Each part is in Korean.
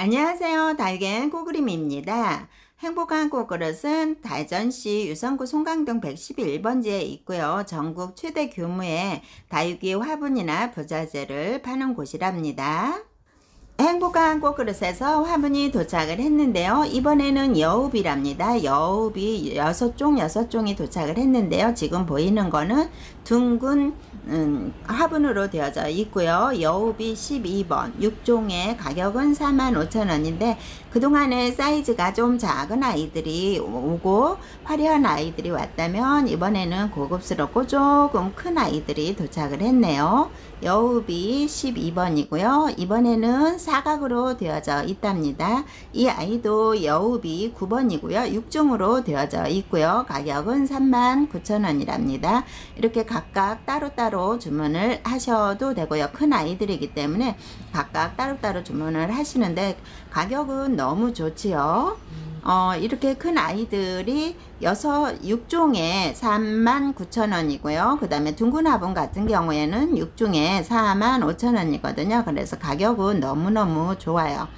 안녕하세요. 달갱 꼬그림입니다. 행복한 꽃그릇은 다전시 유성구 송강동 111번지에 있고요. 전국 최대 규모의 다육이 화분이나 부자재를 파는 곳이랍니다. 행복한 꽃그릇에서 화분이 도착을 했는데요. 이번에는 여우비랍니다. 여우비 6종, 6종이 도착을 했는데요. 지금 보이는 거는 둥근 음, 화분으로 되어져 있고요. 여우비 12번, 6종의 가격은 45,000원인데 그동안에 사이즈가 좀 작은 아이들이 오고 화려한 아이들이 왔다면 이번에는 고급스럽고 조금 큰 아이들이 도착을 했네요. 여우비 12번이고요. 이번에는 사각으로 되어져 있답니다. 이 아이도 여우비 9번이고요. 6종으로 되어져 있고요. 가격은 39,000원이랍니다. 이렇게 각각 따로따로 주문을 하셔도 되고요. 큰 아이들이기 때문에 각각 따로따로 주문을 하시는데 가격은 너무 좋지요. 어, 이렇게 큰 아이들이 여섯 6종에 39,000원이고요. 그 다음에 둥근 화분 같은 경우에는 6종에 45,000원이거든요. 그래서 가격은 너무너무 좋아요.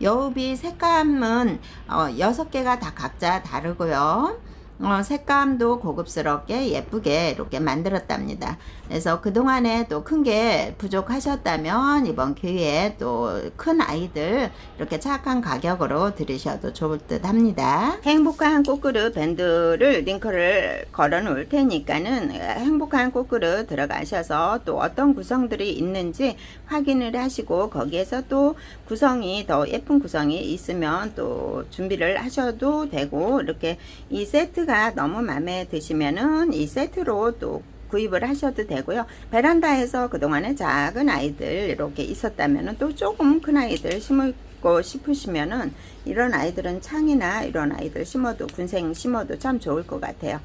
여우비 색감은 어, 6개가 다 각자 다르고요. 어, 색감도 고급스럽게 예쁘게 이렇게 만들었답니다. 그래서 그동안에 또 큰 게 부족하셨다면 이번 기회에 또 큰 아이들 이렇게 착한 가격으로 들으셔도 좋을 듯 합니다. 행복한 꽃그릇 밴드를 링크를 걸어 놓을 테니까는 행복한 꽃그릇 들어가셔서 또 어떤 구성들이 있는지 확인을 하시고 거기에서 또 구성이 더 예쁜 구성이 있으면 또 준비를 하셔도 되고 이렇게 이 세트가 너무 마음에 드시면은 이 세트로 또 구입을 하셔도 되고요. 베란다에서 그동안에 작은 아이들 이렇게 있었다면 또 조금 큰 아이들 심고 싶으시면은 이런 아이들은 창이나 이런 아이들 심어도 군생 심어도 참 좋을 것 같아요.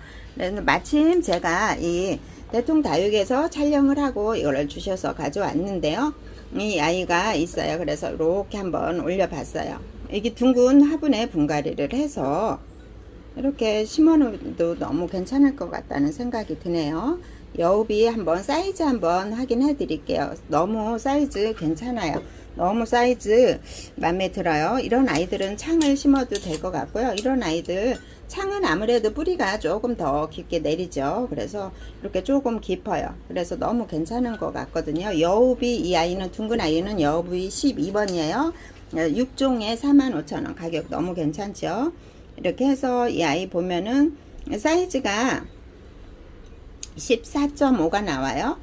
마침 제가 이 대통 다육에서 촬영을 하고 이거를 주셔서 가져왔는데요. 이 아이가 있어요. 그래서 이렇게 한번 올려봤어요. 이게 둥근 화분에 분갈이를 해서 이렇게 심어놓어도 너무 괜찮을 것 같다는 생각이 드네요. 여우비 한번 사이즈 한번 확인해 드릴게요. 너무 사이즈 괜찮아요. 너무 사이즈 마음에 들어요. 이런 아이들은 창을 심어도 될 것 같고요. 이런 아이들 창은 아무래도 뿌리가 조금 더 깊게 내리죠. 그래서 이렇게 조금 깊어요. 그래서 너무 괜찮은 것 같거든요. 여우비 이 아이는 둥근 아이는 여우비 12번이에요. 6종에 45,000원 가격 너무 괜찮죠. 이렇게 해서 이 아이 보면은 사이즈가 14.5가 나와요.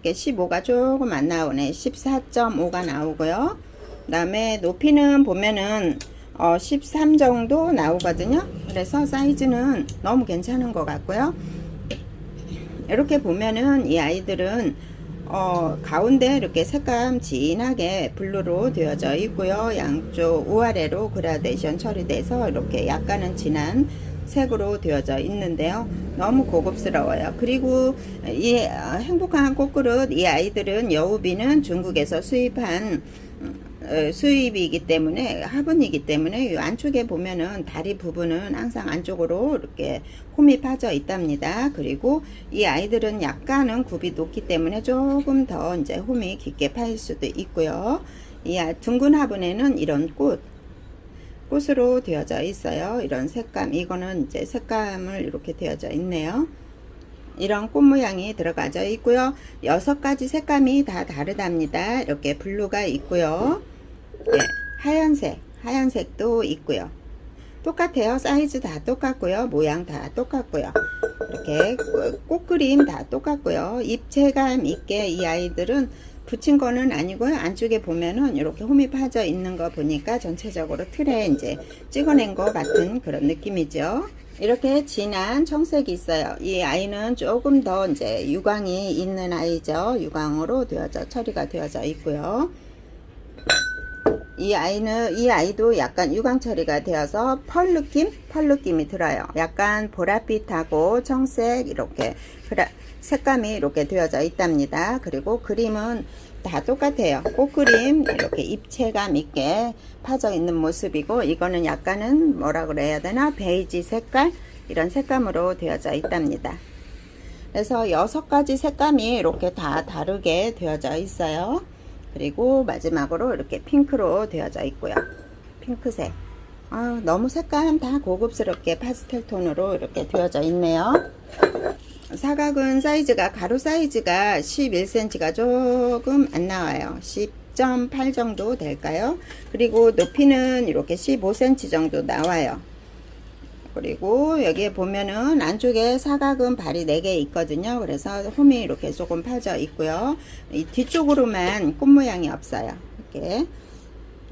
이게 15가 조금 안 나오네. 14.5가 나오고요. 그 다음에 높이는 보면은 어, 13 정도 나오거든요. 그래서 사이즈는 너무 괜찮은 것 같고요. 이렇게 보면은 이 아이들은 어, 가운데 이렇게 색감 진하게 블루로 되어져 있고요. 양쪽 우아래로 그라데이션 처리돼서 이렇게 약간은 진한 색으로 되어져 있는데요. 너무 고급스러워요. 그리고 이 행복한 꽃그릇 이 아이들은 여우비는 중국에서 수입한 어, 수입이기 때문에 화분이기 때문에 이 안쪽에 보면은 다리 부분은 항상 안쪽으로 이렇게 홈이 파져 있답니다. 그리고 이 아이들은 약간은 굽이 높기 때문에 조금 더 이제 홈이 깊게 파일 수도 있고요. 이 아, 둥근 화분에는 이런 꽃 꽃으로 되어져 있어요. 이런 색감 이거는 이제 색감을 이렇게 되어져 있네요. 이런 꽃 모양이 들어가져 있고요. 여섯 가지 색감이 다 다르답니다. 이렇게 블루가 있고요. 예, 하얀색, 하얀색도 있고요. 똑같아요. 사이즈 다 똑같고요. 모양 다 똑같고요. 이렇게 꽃 그림 다 똑같고요. 입체감 있게 이 아이들은 붙인 거는 아니고요. 안쪽에 보면은 이렇게 홈이 파져 있는 거 보니까 전체적으로 틀에 이제 찍어낸 것 같은 그런 느낌이죠. 이렇게 진한 청색이 있어요. 이 아이는 조금 더 이제 유광이 있는 아이죠. 유광으로 되어져 처리가 되어져 있고요. 이 아이는 이 아이도 약간 유광 처리가 되어서 펄 느낌? 펄 느낌이 들어요. 약간 보랏빛하고 청색 이렇게 색감이 이렇게 되어져 있답니다. 그리고 그림은 다 똑같아요. 꽃그림 이렇게 입체감 있게 파져 있는 모습이고 이거는 약간은 뭐라 그래야 되나? 베이지 색깔? 이런 색감으로 되어져 있답니다. 그래서 여섯 가지 색감이 이렇게 다 다르게 되어져 있어요 그리고 마지막으로 이렇게 핑크로 되어져 있고요. 핑크색. 아, 너무 색감 다 고급스럽게 파스텔 톤으로 이렇게 되어져 있네요. 사각은 사이즈가 가로 사이즈가 11cm가 조금 안 나와요. 10.8 정도 될까요? 그리고 높이는 이렇게 15cm 정도 나와요. 그리고 여기에 보면은 안쪽에 사각은 발이 4개 있거든요. 그래서 홈이 이렇게 조금 파져 있고요. 이 뒤쪽으로만 꽃 모양이 없어요. 이렇게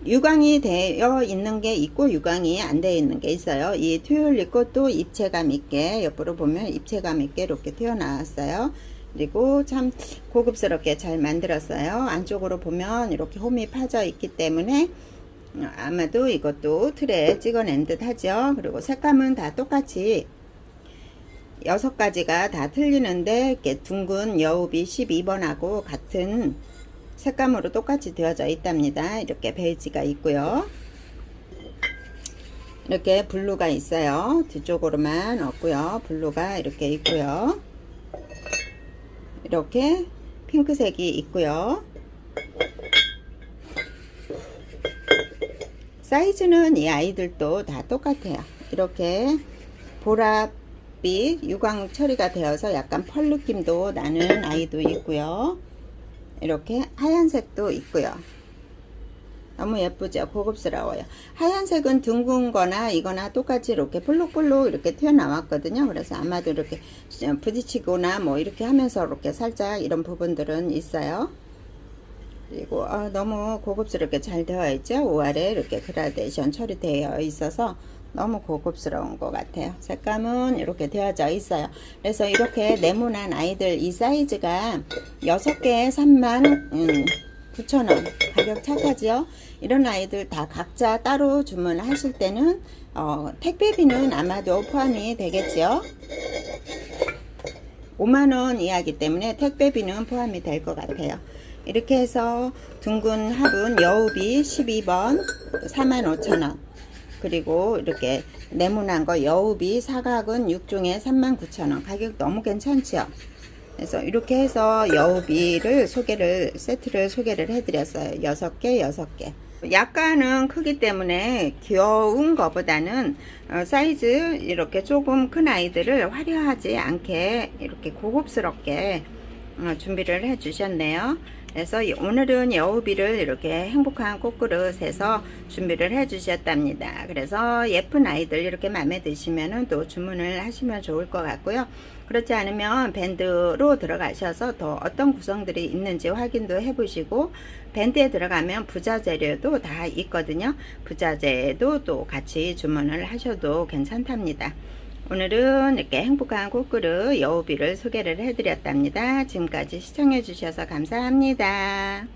유광이 되어 있는 게 있고 유광이 안 되어 있는 게 있어요. 이 튤립 꽃도 입체감 있게 옆으로 보면 입체감 있게 이렇게 튀어나왔어요. 그리고 참 고급스럽게 잘 만들었어요. 안쪽으로 보면 이렇게 홈이 파져 있기 때문에 아마도 이것도 틀에 찍어낸 듯 하죠. 그리고 색감은 다 똑같이 여섯 가지가 다 틀리는데 이렇게 둥근 여우비 12번하고 같은 색감으로 똑같이 되어져 있답니다. 이렇게 베이지가 있고요. 이렇게 블루가 있어요. 뒤쪽으로만 없고요. 블루가 이렇게 있고요. 이렇게 핑크색이 있고요. 사이즈는 이 아이들도 다 똑같아요. 이렇게 보랏빛 유광 처리가 되어서 약간 펄 느낌도 나는 아이도 있고요. 이렇게 하얀색도 있고요. 너무 예쁘죠? 고급스러워요. 하얀색은 둥근 거나 이거나 똑같이 이렇게 볼록볼록 이렇게 튀어나왔거든요. 그래서 아마도 이렇게 부딪히거나 뭐 이렇게 하면서 이렇게 살짝 이런 부분들은 있어요. 그리고 어, 너무 고급스럽게 잘 되어 있죠. 5알에 이렇게 그라데이션 처리되어 있어서 너무 고급스러운 것 같아요. 색감은 이렇게 되어져 있어요. 그래서 이렇게 네모난 아이들 이 사이즈가 6개에 3만 음, 9천원 가격 착하지요. 이런 아이들 다 각자 따로 주문하실 때는 어, 택배비는 아마도 포함이 되겠죠. 5만원 이하기 때문에 택배비는 포함이 될 것 같아요. 이렇게 해서 둥근 합은 여우비 12번 45,000원. 그리고 이렇게 네모난 거 여우비 사각은 6중에 39,000원. 가격 너무 괜찮죠 그래서 이렇게 해서 여우비를 소개를 세트를 소개를 해드렸어요. 6개 6개. 약간은 크기 때문에 귀여운 것보다는 어, 사이즈 이렇게 조금 큰 아이들을 화려하지 않게 이렇게 고급스럽게 어, 준비를 해 주셨네요 그래서 이- 오늘은 여우비를 이렇게 행복한 꽃그릇에서 준비를 해 주셨답니다. 그래서 예쁜 아이들 이렇게 마음에 드시면은 또 주문을 하시면 좋을 것 같고요. 그렇지 않으면 밴드로 들어가셔서 더 어떤 구성들이 있는지 확인도 해 보시고 밴드에 들어가면 부자 재료도 다 있거든요. 부자재도 또 같이 주문을 하셔도 괜찮답니다. 오늘은 이렇게 행복한 꽃그릇 여우비를 소개를 해드렸답니다. 지금까지 시청해 주셔서 감사합니다.